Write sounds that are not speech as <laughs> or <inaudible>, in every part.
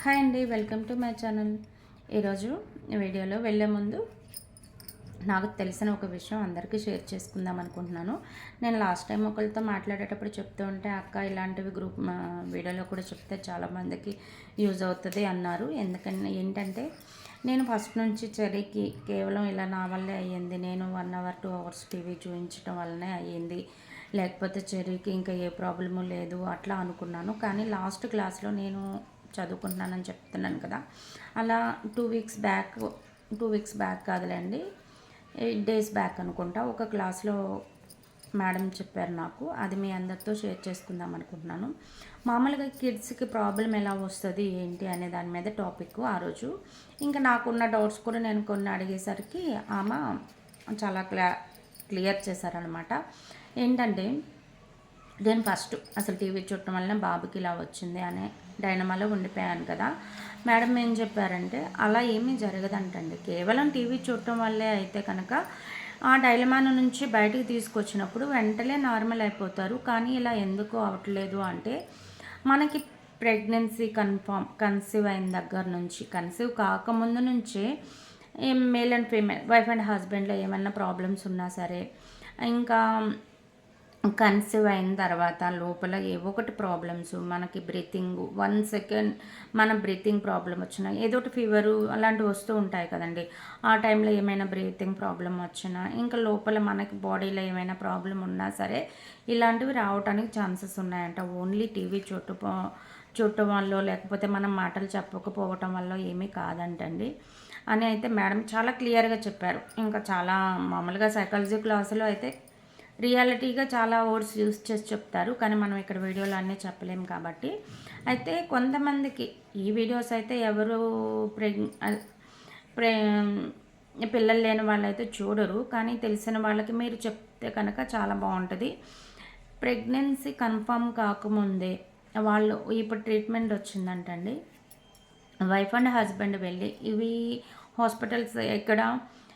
Hi అండి welcome to my channel. ఈరోజు వీడియోలో వెళ్ళే ముందు నాకు తెలిసిన ఒక విషయం అందరికీ షేర్ చేసుకుందాం అనుకుంటున్నాను. నేను లాస్ట్ టైం ఒకరితో మాట్లాడేటప్పుడు చెప్తూ ఉంటే అక్క ఇలాంటివి గ్రూప్ వీడియోలో కూడా చెప్తే చాలామందికి యూజ్ అవుతుంది అన్నారు. ఎందుకంటే ఏంటంటే నేను ఫస్ట్ నుంచి చెరీకి కేవలం ఇలా నా వల్లే అయ్యింది. నేను one hour two hours TV చూపించడం వల్లనే అయ్యింది. లేకపోతే చెరీకి ఇంకా ఏ ప్రాబ్లము లేదు అట్లా అనుకున్నాను. కానీ లాస్ట్ క్లాస్లో నేను చదువుకుంటున్నానని చెప్తున్నాను కదా. అలా two weeks back two weeks back కాదులేండి ఎయిట్ డేస్ బ్యాక్ అనుకుంటా ఒక క్లాస్లో మేడం చెప్పారు నాకు. అది మీ అందరితో షేర్ చేసుకుందాం అనుకుంటున్నాను. మామూలుగా కిడ్స్కి ప్రాబ్లం ఎలా వస్తుంది ఏంటి అనే దాని మీద టాపిక్ ఆ రోజు. ఇంకా నాకున్న డౌట్స్ కూడా నేను కొన్ని అడిగేసరికి ఆమె చాలా క్లా క్లియర్ చేశారనమాట ఏంటంటే నేను ఫస్ట్ అసలు టీవీ చూడటం వల్ల బాబుకి ఇలా వచ్చింది అనే డైనమాలో ఉండిపోయాను కదా. మేడం ఏం చెప్పారంటే అలా ఏమీ జరగదంటండి. కేవలం టీవీ చూడటం వల్లే అయితే కనుక ఆ డైలమాను నుంచి బయటకు తీసుకొచ్చినప్పుడు వెంటనే నార్మల్ అయిపోతారు. కానీ ఇలా ఎందుకు అవ్వట్లేదు అంటే మనకి ప్రెగ్నెన్సీ కన్ఫామ్ కన్సీవ్ అయిన దగ్గర నుంచి కన్సీవ్ కాకముందు నుంచే male and female wife and హస్బెండ్లో ఏమైనా ప్రాబ్లమ్స్ ఉన్నా సరే ఇంకా కన్సీవ్ అయిన తర్వాత లోపల ఏవో ఒకటి ప్రాబ్లమ్స్ మనకి బ్రీతింగ్ వన్ సెకండ్ మన బ్రీతింగ్ ప్రాబ్లం వచ్చినా ఏదో ఒకటి ఫీవరు అలాంటివి వస్తూ ఉంటాయి కదండి. ఆ టైంలో ఏమైనా బ్రీతింగ్ ప్రాబ్లం వచ్చినా ఇంకా లోపల మనకి బాడీలో ఏమైనా ప్రాబ్లం ఉన్నా సరే ఇలాంటివి రావడానికి ఛాన్సెస్ ఉన్నాయంట. ఓన్లీ టీవీ చుట్టూ చూడటం వల్ల లేకపోతే మనం మాటలు చెప్పకపోవటం వల్ల ఏమీ కాదంటండి. అని అయితే మేడం చాలా క్లియర్గా చెప్పారు. ఇంకా చాలా మామూలుగా సైకాలజీ క్లాసులో అయితే రియాలిటీగా చాలా వర్డ్స్ యూస్ చేసి చెప్తారు కానీ మనం ఇక్కడ వీడియోలో అన్నీ చెప్పలేము కాబట్టి. అయితే కొంతమందికి ఈ వీడియోస్ అయితే ఎవరు ప్రెగ్ ప్రే పిల్లలు లేని వాళ్ళైతే చూడరు కానీ తెలిసిన వాళ్ళకి మీరు చెప్తే కనుక చాలా బాగుంటుంది. ప్రెగ్నెన్సీ కన్ఫర్మ్ కాకముందే వాళ్ళు ఇప్పుడు ట్రీట్మెంట్ వచ్చిందంటండి. వైఫ్ అండ్ హస్బెండ్ వెళ్ళి ఇవి హాస్పిటల్స్ ఎక్కడ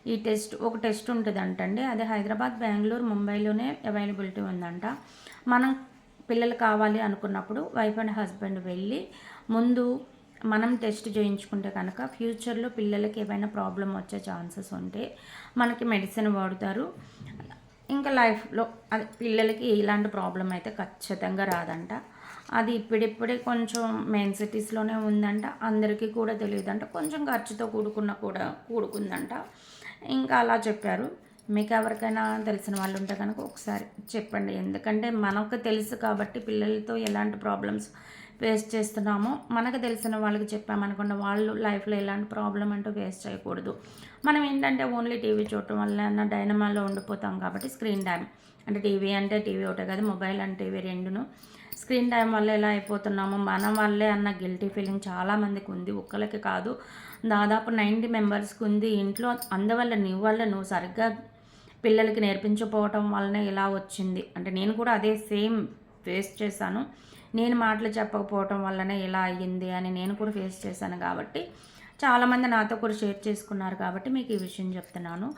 ఈ టెస్ట్ ఒక టెస్ట్ ఉంటుంది అంటండి అది హైదరాబాద్ బెంగళూరు ముంబైలోనే అవైలబిలిటీ ఉందంట. మనం పిల్లలు కావాలి అనుకున్నప్పుడు వైఫ్ అండ్ హస్బెండ్ వెళ్ళి ముందు మనం టెస్ట్ చేయించుకుంటే కనుక ఫ్యూచర్లో పిల్లలకి ఏమైనా ప్రాబ్లం వచ్చే ఛాన్సెస్ ఉంటే మనకి మెడిసిన్ వాడుతారు. ఇంకా లైఫ్లో అది పిల్లలకి ఇలాంటి ప్రాబ్లం అయితే ఖచ్చితంగా రాదంట. అది ఇప్పుడిప్పుడే కొంచెం మెయిన్ సిటీస్లోనే ఉందంట. అందరికీ కూడా తెలియదంట. కొంచెం ఖర్చుతో కూడుకున్న కూడా కూడుకుందంట. ఇంకా అలా చెప్పారు. మీకు ఎవరికైనా తెలిసిన వాళ్ళు ఉంటే కనుక ఒకసారి చెప్పండి. ఎందుకంటే మనకు తెలుసు కాబట్టి పిల్లలతో ఎలాంటి ప్రాబ్లమ్స్ ఫేస్ చేస్తున్నామో మనకు తెలిసిన వాళ్ళకి చెప్పామనుకున్న వాళ్ళు లైఫ్లో ఎలాంటి ప్రాబ్లం అంటూ ఫేస్ చేయకూడదు. మనం ఏంటంటే ఓన్లీ టీవీ చూడటం వల్ల డైనమాలో ఉండిపోతాం కాబట్టి స్క్రీన్ టైం అంటే టీవీ అంటే టీవీ ఒకటే కదా మొబైల్ అంటే టీవీ రెండును. స్క్రీన్ టైం వల్ల ఎలా అయిపోతున్నాము మన వల్లే అన్న గిల్టీ ఫీలింగ్ చాలామందికి ఉంది. ఒక్కరికి కాదు దాదాపు నైంటీ మెంబర్స్కి ఉంది. ఇంట్లో అందువల్ల నీ వల్ల నువ్వు సరిగ్గా పిల్లలకి నేర్పించకపోవటం వల్లనే ఇలా వచ్చింది. అంటే నేను కూడా అదే సేమ్ ఫేస్ చేశాను. నేను మాటలు చెప్పకపోవటం వల్లనే ఇలా అయ్యింది అని నేను కూడా ఫేస్ చేశాను కాబట్టి చాలామంది నాతో కూడా షేర్ చేసుకున్నారు కాబట్టి మీకు ఈ విషయం చెప్తున్నాను.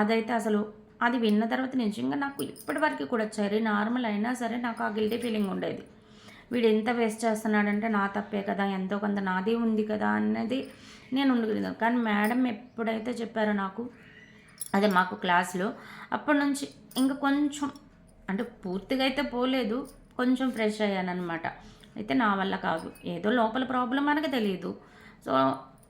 అదైతే అసలు అది విన్న తర్వాత నిజంగా నాకు ఇప్పటివరకు కూడా సరే నార్మల్ అయినా సరే నాకు ఆ గిల్టీ ఫీలింగ్ ఉండేది. వీడు ఎంత వేస్ట్ చేస్తున్నాడంటే నా తప్పే కదా ఎంతో కొంత నాదే ఉంది కదా అనేది నేను ఉండగలిగాను కానీ మేడం ఎప్పుడైతే చెప్పారో నాకు అదే మాకు క్లాస్లో అప్పటి నుంచి ఇంకా కొంచెం అంటే పూర్తిగా అయితే పోలేదు కొంచెం ఫ్రెష్ అయ్యానమాట అయితే నా వల్ల కాదు. ఏదో లోపల ప్రాబ్లం మనకు తెలియదు సో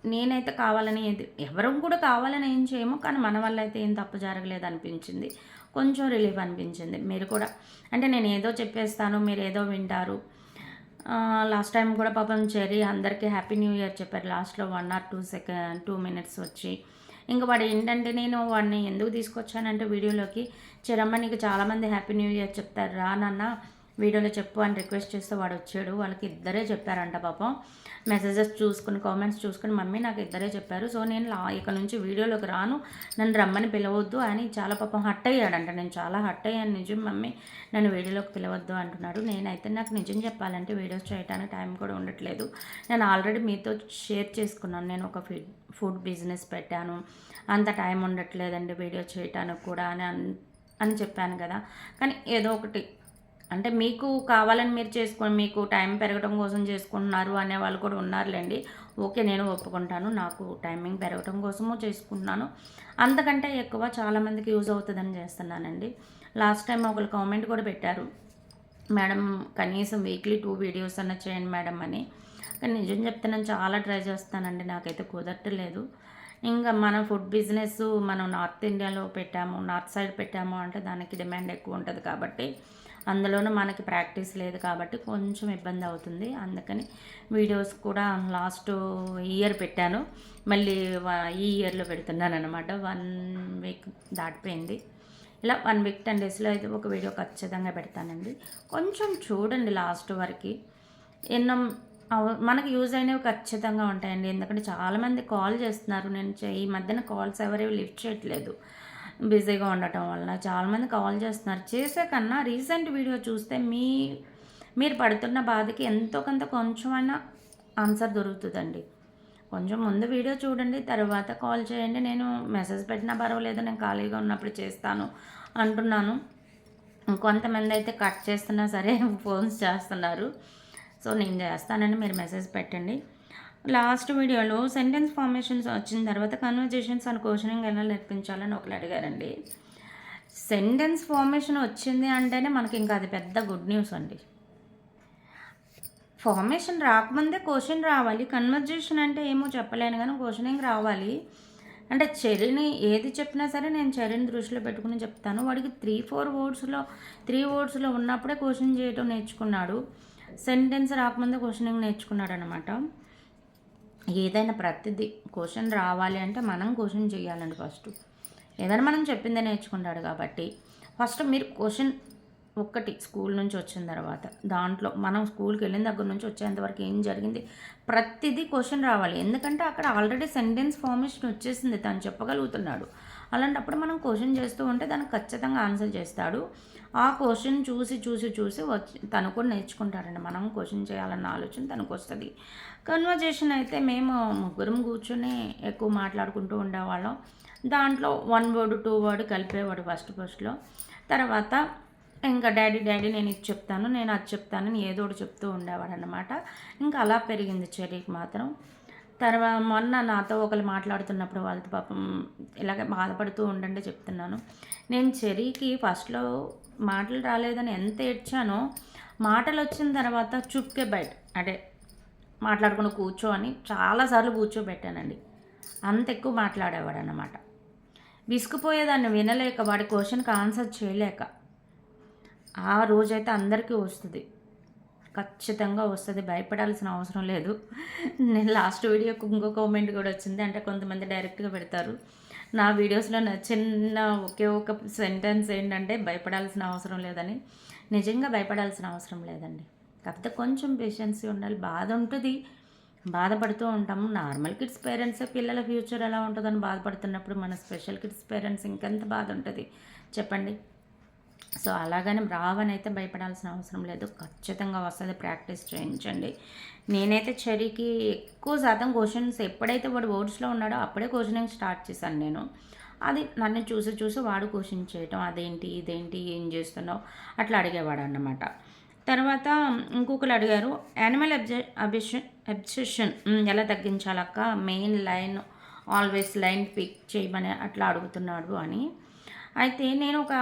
నేనైతే కావాలని ఎవరు కూడా కావాలని ఏం చేయము కానీ మన వల్ల అయితే ఏం తప్పు జరగలేదు అనిపించింది. కొంచెం రిలీఫ్ అనిపించింది. మీరు కూడా అంటే నేను ఏదో చెప్పేస్తాను మీరు ఏదో వింటారు. లాస్ట్ టైం కూడా పాపం చెరీ అందరికీ హ్యాపీ న్యూ ఇయర్ చెప్పారు. లాస్ట్లో one or two second two minutes వచ్చి. ఇంకా వాడు ఏంటంటే నేను వాడిని ఎందుకు తీసుకొచ్చానంటే వీడియోలోకి చెరమ్మ నీకు చాలామంది హ్యాపీ న్యూ ఇయర్ చెప్తారు. రా నాన్న వీడియోలో చెప్పు అని రిక్వెస్ట్ చేస్తే వాడు వచ్చాడు. వాళ్ళకి ఇద్దరే చెప్పారంట పాపం. మెసేజెస్ చూసుకుని కామెంట్స్ చూసుకుని మమ్మీ నాకు ఇద్దరే చెప్పారు. సో నేను లా నుంచి వీడియోలోకి రాను. నన్ను రమ్మని పిలవద్దు అని చాలా పాపం హట్ అయ్యాడంట. నేను చాలా హట్ అయ్యాను. నిజం మమ్మీ నన్ను వీడియోలోకి పిలవద్దు అంటున్నాడు. నేనైతే నాకు నిజం చెప్పాలంటే వీడియోస్ చేయడానికి టైం కూడా ఉండట్లేదు. నేను ఆల్రెడీ మీతో షేర్ చేసుకున్నాను. నేను ఒక ఫుడ్ బిజినెస్ పెట్టాను. అంత టైం ఉండట్లేదండి వీడియో చేయటానికి కూడా అని అని చెప్పాను కదా. కానీ ఏదో ఒకటి అంటే మీకు కావాలని మీరు చేసుకొని మీకు టైం పెరగడం కోసం చేసుకుంటున్నారు అనే వాళ్ళు కూడా ఉన్నారులేండి. ఓకే నేను ఒప్పుకుంటాను. నాకు టైమింగ్ పెరగడం కోసము చేసుకుంటున్నాను. అంతకంటే ఎక్కువ చాలామందికి యూజ్ అవుతుందని చేస్తున్నానండి. లాస్ట్ టైం ఒకరు కామెంట్ కూడా పెట్టారు. మేడం కనీసం వీక్లీ టూ వీడియోస్ అన్న చేయండి మేడం అని. కానీ నిజం చెప్తే నేను చాలా ట్రై చేస్తానండి. నాకైతే కుదరట్లేదు. ఇంకా మన ఫుడ్ బిజినెస్ మనం నార్త్ ఇండియాలో పెట్టాము నార్త్ సైడ్ పెట్టాము అంటే దానికి డిమాండ్ ఎక్కువ ఉంటుంది కాబట్టి అందులోనూ మనకి ప్రాక్టీస్ లేదు కాబట్టి కొంచెం ఇబ్బంది అవుతుంది. అందుకని వీడియోస్ కూడా లాస్ట్ ఇయర్ పెట్టాను. మళ్ళీ ఈ ఇయర్లో పెడుతున్నాను అనమాట వన్ వీక్ దాటిపోయింది. ఇలా వన్ వీక్ టెన్ డేస్లో అయితే ఒక వీడియో ఖచ్చితంగా పెడతానండి. కొంచెం చూడండి లాస్ట్ వరకు. ఎన్నో మనకు యూజ్ అయినవి ఖచ్చితంగా ఉంటాయండి. ఎందుకంటే చాలామంది కాల్ చేస్తున్నారు. నేను ఈ మధ్యన కాల్స్ ఎవరేవి లిఫ్ట్ చేయట్లేదు. బిజీగా ఉండటం వలన చాలామంది కాల్ చేస్తున్నారు. చేసే కన్నా రీసెంట్ వీడియో చూస్తే మీ మీరు పడుతున్న బాధకి ఎంతో కొంత కొంచెమైనా ఆన్సర్ దొరుకుతుందండి. కొంచెం ముందు వీడియో చూడండి తర్వాత కాల్ చేయండి. నేను మెసేజ్ పెట్టినా పర్వాలేదు నేను ఖాళీగా ఉన్నప్పుడు చేస్తాను అంటున్నాను. కొంతమంది అయితే కట్ చేస్తున్నా సరే <laughs> ఫోన్స్ చేస్తున్నారు. సో నేను చేస్తానని మీరు మెసేజ్ పెట్టండి. లాస్ట్ వీడియోలో సెంటెన్స్ ఫార్మేషన్స్ వచ్చిన తర్వాత కన్వర్జేషన్స్ అని క్వశ్చనింగ్ ఎలా నేర్పించాలని ఒకరు అడిగారండి. సెంటెన్స్ ఫార్మేషన్ వచ్చింది అంటేనే మనకి ఇంకా అది పెద్ద గుడ్ న్యూస్ అండి. ఫార్మేషన్ రాకముందే క్వశ్చన్ రావాలి. కన్వర్జేషన్ అంటే ఏమో చెప్పలేను కానీ క్వశ్చనింగ్ రావాలి. అంటే చర్యని ఏది చెప్పినా సరే నేను చర్యని దృష్టిలో పెట్టుకుని చెప్తాను. వాడికి త్రీ ఫోర్ వర్డ్స్లో త్రీ వర్డ్స్లో ఉన్నప్పుడే క్వశ్చన్ చేయటం నేర్చుకున్నాడు. సెంటెన్స్ రాకముందే క్వశ్చనింగ్ నేర్చుకున్నాడు అనమాట ఏదైనా ప్రతిదీ క్వశ్చన్ రావాలి అంటే మనం క్వశ్చన్ చేయాలండి ఫస్ట్. ఏదైనా మనం చెప్పిందే నేర్చుకుంటాడు కాబట్టి. ఫస్ట్ మీరు క్వశ్చన్ ఒక్కటి స్కూల్ నుంచి వచ్చిన తర్వాత దాంట్లో మనం స్కూల్కి వెళ్ళిన దగ్గర నుంచి వచ్చేంతవరకు ఏం జరిగింది? ప్రతిదీ క్వశ్చన్ రావాలి. ఎందుకంటే అక్కడ ఆల్రెడీ సెంటెన్స్ ఫార్మేషన్ వచ్చేసింది తను చెప్పగలుగుతున్నాడు. అలాంటప్పుడు మనం క్వశ్చన్ చేస్తూ ఉంటే దానికి ఖచ్చితంగా ఆన్సర్ చేస్తాడు. ఆ క్వశ్చన్ చూసి చూసి చూసి వచ్చి తను కూడా నేర్చుకుంటాడండి. మనం క్వశ్చన్ చేయాలన్న ఆలోచన తనకు వస్తుంది. కన్వర్జేషన్ అయితే మేము ముగ్గురం కూర్చొని ఎక్కువ మాట్లాడుకుంటూ ఉండేవాళ్ళం. దాంట్లో వన్ వర్డ్ టూ వర్డ్ కలిపేవాడు ఫస్ట్ ఫస్ట్లో. తర్వాత ఇంకా డాడీ డాడీ నేను ఇది చెప్తాను నేను అది చెప్తానని ఏదో ఒకటి చెప్తూ ఉండేవాడు అనమాట ఇంకా అలా పెరిగింది చర్యకి మాత్రం. తర్వాత మొన్న నాతో ఒకరు మాట్లాడుతున్నప్పుడు వాళ్ళతో పాపం ఇలాగ బాధపడుతూ ఉండండి చెప్తున్నాను. నేను చెరీకి ఫస్ట్లో మాటలు రాలేదని ఎంత ఏడ్చానో మాటలు వచ్చిన తర్వాత చుక్కే బయట అంటే మాట్లాడుకుని కూర్చో అని చాలాసార్లు కూర్చోబెట్టానండి. అంత ఎక్కువ మాట్లాడేవాడు అన్నమాట విసుకుపోయేదాన్ని వినలేక వాడి క్వశ్చన్కి ఆన్సర్ చేయలేక. ఆ రోజైతే అందరికీ వస్తుంది. ఖచ్చితంగా వస్తుంది. భయపడాల్సిన అవసరం లేదు. నేను లాస్ట్ వీడియోకి ఇంకో కామెంట్ కూడా వచ్చింది. అంటే కొంతమంది డైరెక్ట్గా పెడతారు. నా వీడియోస్లో చిన్న ఒకే ఒక సెంటెన్స్ ఏంటంటే భయపడాల్సిన అవసరం లేదని. నిజంగా భయపడాల్సిన అవసరం లేదండి. కాకపోతే కొంచెం పేషెన్సీ ఉండాలి. బాధ ఉంటుంది. బాధపడుతూ ఉంటాము. నార్మల్ కిడ్స్ పేరెంట్స్ పిల్లల ఫ్యూచర్ ఎలా ఉంటుందని బాధపడుతున్నప్పుడు మన స్పెషల్ కిడ్స్ పేరెంట్స్ ఇంకెంత బాధ ఉంటుంది? చెప్పండి. సో అలాగని రావని అయితే భయపడాల్సిన అవసరం లేదు. ఖచ్చితంగా వస్తుంది ప్రాక్టీస్ చేయించండి. నేనైతే చరికి ఎక్కువ శాతం క్వశ్చన్స్ ఎప్పుడైతే వాడు వర్డ్స్లో ఉన్నాడో అప్పుడే క్వశ్చనింగ్ స్టార్ట్ చేశాను నేను. అది నన్ను చూసి చూసి వాడు క్వశ్చన్ చేయటం అదేంటి ఇదేంటి ఏం చేస్తున్నావు? అట్లా అడిగేవాడు అన్నమాట తర్వాత ఇంకొకరు అడిగారు యానిమల్ అబ్జె అబ్జెషన్ అబ్సెషన్ ఎలా తగ్గించాలక్క? Main line always line pick చేయమని అట్లా అడుగుతున్నాడు అని. అయితే నేను ఒక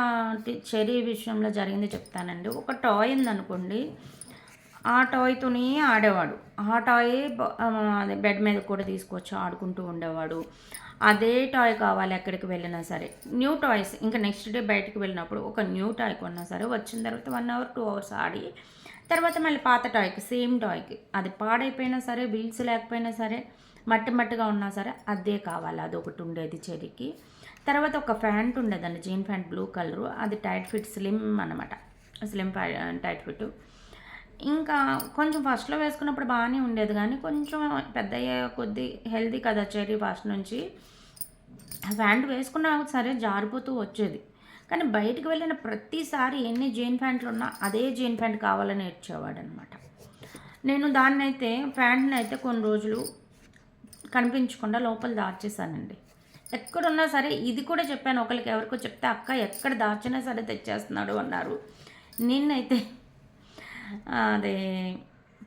చెరీ విషయంలో జరిగింది చెప్తానండి. ఒక టాయ్ ఉందనుకోండి ఆ టాయ్తోని ఆడేవాడు. ఆ టాయ్ అదే బెడ్ మీద కూడా తీసుకొచ్చి ఆడుకుంటూ ఉండేవాడు. అదే టాయ్ కావాలి ఎక్కడికి వెళ్ళినా సరే. న్యూ టాయ్స్ ఇంకా నెక్స్ట్ డే బయటకు వెళ్ళినప్పుడు ఒక న్యూ టాయ్ కొన్నా సరే వచ్చిన తర్వాత వన్ అవర్ టూ అవర్స్ ఆడి తర్వాత మళ్ళీ పాత టాయ్కి సేమ్ టాయ్కి అది పాడైపోయినా సరే వీల్స్ లేకపోయినా సరే మట్టి మట్టిగా ఉన్నా సరే అదే కావాలి. అది ఒకటి ఉండేది చెరికి తర్వాత ఒక ప్యాంట్ ఉండేదండి జీన్ ప్యాంట్ బ్లూ కలరు. అది టైట్ ఫిట్ స్లిమ్ అనమాట స్లిమ్ టైట్ ఫిట్. ఇంకా కొంచెం ఫస్ట్లో వేసుకున్నప్పుడు బాగానే ఉండేది కానీ కొంచెం పెద్ద అయ్యే కొద్ది హెల్దీ కదా చెరీ ఫస్ట్ నుంచి. ప్యాంట్ వేసుకున్నా సరే జారిపోతూ వచ్చేది. కానీ బయటకు వెళ్ళిన ప్రతిసారి ఎన్ని జీన్ ప్యాంట్లు ఉన్నా అదే జీన్ ప్యాంట్ కావాలని ఏడ్చేవాడు అనమాట నేను దాన్ని అయితే ప్యాంట్ని అయితే కొన్ని రోజులు కనిపించకుండా లోపల దాచేసానండి ఎక్కడున్నా సరే ఇది కూడా చెప్పాను ఒకరికి ఎవరికో చెప్తే అక్క ఎక్కడ దాచినా సరే తెచ్చేస్తున్నాడు అన్నారు. నిన్నైతే అదే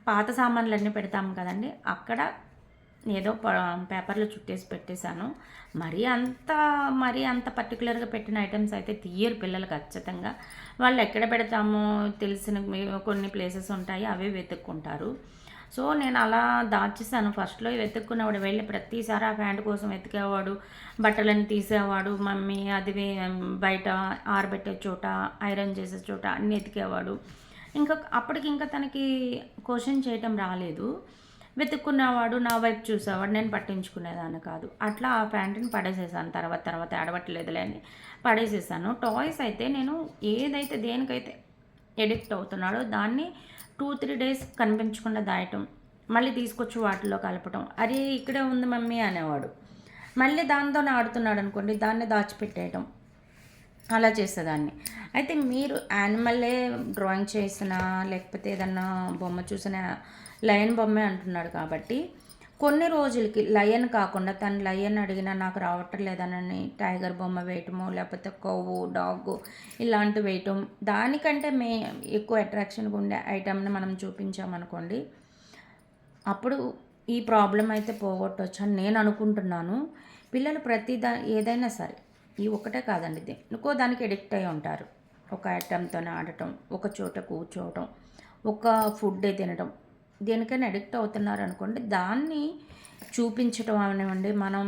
పాత సామాన్లు అన్నీ కదండి అక్కడ ఏదో పేపర్లో చుట్టేసి పెట్టేశాను. మరీ అంత మరీ అంత పర్టికులర్గా పెట్టిన ఐటమ్స్ అయితే తీయరు పిల్లలు ఖచ్చితంగా. వాళ్ళు ఎక్కడ పెడతామో తెలిసిన మీ- కొన్ని ప్లేసెస్ ఉంటాయి అవే వెతుక్కుంటారు. సో నేను అలా దాచేసాను ఫస్ట్లో వెతుక్కున్నవాడు వెళ్ళి ప్రతిసారి ఆ ప్యాంట్ కోసం వెతికేవాడు. బట్టలను తీసేవాడు. మమ్మీ అది బయట ఆరబెట్టే చోట ఐరన్ చేసే చోట అన్నీ ఎతికేవాడు ఇంకా అప్పటికి ఇంకా తనకి క్వశ్చన్ చేయటం రాలేదు. వెతుక్కున్నవాడు నా వైపు చూసేవాడు. నేను పట్టించుకునేదాన్ని కాదు. అట్లా ఆ ప్యాంటుని పడేసేసాను. తర్వాత తర్వాత ఆడవట్లేదులే అని పడేసేసాను. టాయ్స్ అయితే నేను ఏదైతే దేనికైతే ఎడిక్ట్ అవుతున్నాడో దాన్ని టూ త్రీ డేస్ కనిపించకుండా దాయటం మళ్ళీ తీసుకొచ్చి వాటిలో కలపటం. అరే ఇక్కడే ఉంది మమ్మీ అనేవాడు. మళ్ళీ దానితోనే ఆడుతున్నాడు అనుకోండి దాన్ని దాచిపెట్టేయటం. అలా చేసేదాన్ని. అయితే మీరు యానిమల్లే డ్రాయింగ్ చేసినా లేకపోతే ఏదన్నా బొమ్మ చూసిన లయన్ బొమ్మే అంటున్నాడు కాబట్టి కొన్ని రోజులకి లయన్ కాకుండా తను లయన్ అడిగినా నాకు రావటం లేదనని టైగర్ బొమ్మ వేయటము లేకపోతే కొవ్వు డాగ్ ఇలాంటివి వేయటం. దానికంటే మే ఎక్కువ అట్రాక్షన్గా ఉండే ఐటమ్ని మనం చూపించామనుకోండి అప్పుడు ఈ ప్రాబ్లం అయితే పోగొట్టవచ్చు అని నేను అనుకుంటున్నాను. పిల్లలు ప్రతి దా ఏదైనా సరే ఈ ఒకటే కాదండి ఇంకో దానికి ఎడిక్ట్ అయి ఉంటారు. ఒక ఐటమ్తోనే ఆడటం ఒక చోట కూర్చోవటం ఒక ఫుడ్ తినడం దేనికైనా అడిక్ట్ అవుతున్నారు అనుకోండి దాన్ని చూపించటం అవనివ్వండి మనం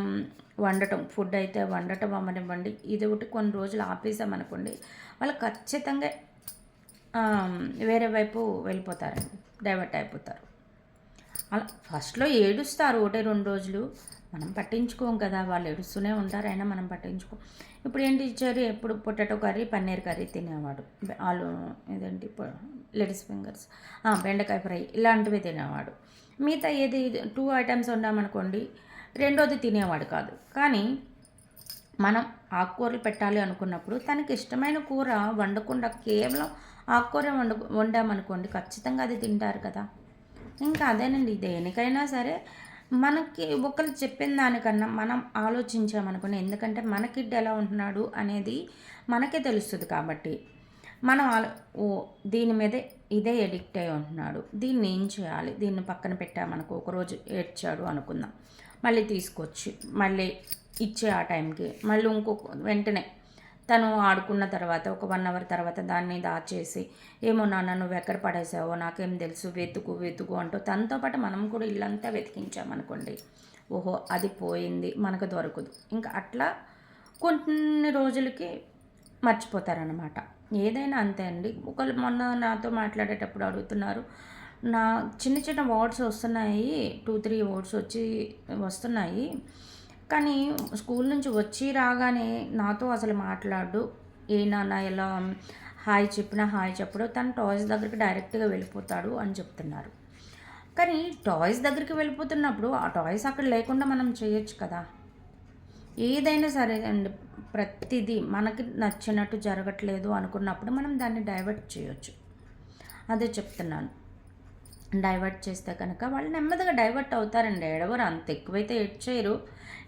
వండటం ఫుడ్ అయితే వండటం అవనివ్వండి ఇది ఒకటి కొన్ని రోజులు ఆపేసామనుకోండి వాళ్ళు ఖచ్చితంగా వేరే వైపు వెళ్ళిపోతారండి డైవర్ట్ అయిపోతారు. అలా ఫస్ట్లో ఏడుస్తారు ఒకటే రెండు రోజులు మనం పట్టించుకోం కదా వాళ్ళు ఏడుస్తూనే ఉంటారు అయినా మనం పట్టించుకో. ఇప్పుడు ఏంటి ఇచ్చారు ఎప్పుడు పొటాటో కర్రీ పన్నీర్ కర్రీ తినేవాడు. ఆలు ఇదేంటి? Ladies fingers. బెండకాయ ఫ్రై ఇలాంటివి తినేవాడు. మిగతా ఏది టూ ఐటమ్స్ వండామనుకోండి రెండోది తినేవాడు కాదు. కానీ మనం ఆకుకూరలు పెట్టాలి అనుకున్నప్పుడు తనకి ఇష్టమైన కూర వండకుండా కేవలం ఆకుకూర వండు వండామనుకోండి ఖచ్చితంగా అది తింటారు కదా. ఇంకా అదేనండి దేనికైనా సరే మనకి ఒకరు చెప్పిన దానికన్నా మనం ఆలోచించామనుకోండి ఎందుకంటే మన కిడ్ ఎలా ఉంటున్నాడు అనేది మనకే తెలుస్తుంది కాబట్టి. మనం ఆలో ఓ దీని మీదే ఇదే ఎడిక్ట్ అయి ఉంటున్నాడు. దీన్ని ఏం చేయాలి? దీన్ని పక్కన పెట్టామనుకో ఒకరోజు ఏడ్చాడు అనుకుందాం. మళ్ళీ తీసుకొచ్చి మళ్ళీ ఇచ్చే ఆ టైంకి మళ్ళీ ఇంకొక వెంటనే తను ఆడుకున్న తర్వాత ఒక వన్ అవర్ తర్వాత దాన్ని దాచేసి ఏమో నాన్న నువ్వు ఎక్కడ పడేసావో నాకేం తెలుసు వెతుకు వెతుకు అంటూ తనతో పాటు మనం కూడా ఇల్లంతా వెతికించామనుకోండి. ఓహో అది పోయింది మనకు దొరకదు. ఇంకా అట్లా కొన్ని రోజులకి మర్చిపోతారనమాట ఏదైనా అంతే అండి. ఒకళ్ళు మొన్న నాతో మాట్లాడేటప్పుడు అడుగుతున్నారు నా చిన్న చిన్న వర్డ్స్ వస్తున్నాయి టూ త్రీ వర్డ్స్ వచ్చి వస్తున్నాయి కానీ స్కూల్ నుంచి వచ్చి రాగానే నాతో అసలు మాట్లాడు ఏ నాన్న ఎలా హాయ్ చెప్పినా హాయ్ చెప్పడు తను టాయ్స్ దగ్గరికి డైరెక్ట్గా వెళ్ళిపోతాడు అని చెప్తున్నారు. కానీ టాయ్స్ దగ్గరికి వెళ్ళిపోతున్నప్పుడు ఆ టాయ్స్ అక్కడ లేకుండా మనం చేయొచ్చు కదా. ఏదైనా సరే అండి ప్రతిదీ మనకి నచ్చినట్టు జరగట్లేదు అనుకున్నప్పుడు మనం దాన్ని డైవర్ట్ చేయొచ్చు. అదే చెప్తున్నాను. డైవర్ట్ చేస్తే కనుక వాళ్ళు నెమ్మదిగా డైవర్ట్ అవుతారండి. ఎడవరు అంత ఎక్కువైతే ఎడ్ చేయరు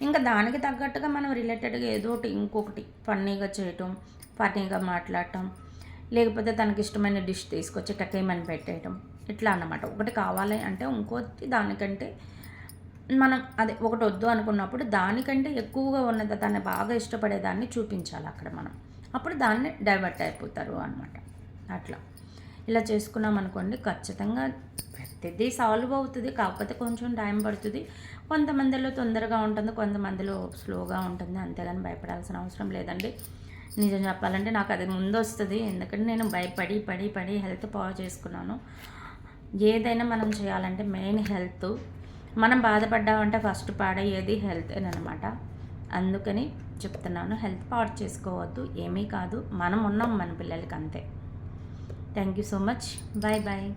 ఇంకా దానికి తగ్గట్టుగా మనం రిలేటెడ్గా ఏదో ఒకటి ఇంకొకటి ఫన్నీగా చేయటం ఫన్నీగా మాట్లాడటం లేకపోతే తనకి ఇష్టమైన డిష్ తీసుకొచ్చి టకేమని పెట్టేయటం ఇట్లా అన్నమాట. ఒకటి కావాలి అంటే ఇంకోటి దానికంటే మనం అదే ఒకటి వద్దు అనుకున్నప్పుడు దానికంటే ఎక్కువగా ఉన్నది దాన్ని బాగా ఇష్టపడేదాన్ని చూపించాలి అక్కడ మనం. అప్పుడు దాన్ని డైవర్ట్ అయిపోతారు అనమాట అట్లా. ఇలా చేసుకున్నాం అనుకోండి ఖచ్చితంగా ప్రతిదీ సాల్వ్ అవుతుంది కాకపోతే కొంచెం టైం పడుతుంది. కొంతమందిలో తొందరగా ఉంటుంది కొంతమందిలో స్లోగా ఉంటుంది. అంతేగాని భయపడాల్సిన అవసరం లేదండి. నిజం చెప్పాలంటే నాకు అది ముందు వస్తుంది ఎందుకంటే నేను భయపడి పడి పడి హెల్త్ పాడు చేసుకున్నాను. ఏదైనా మనం చేయాలంటే మెయిన్ హెల్త్. మనం బాధపడ్డామంటే ఫస్ట్ పాడయ్యేది హెల్త్ అనమాట. అందుకని చెప్తున్నాను హెల్త్ పాడు చేసుకోవద్దు. ఏమీ కాదు. మనం ఉన్నాం మన పిల్లలకి అంతే thank you so much. Bye bye.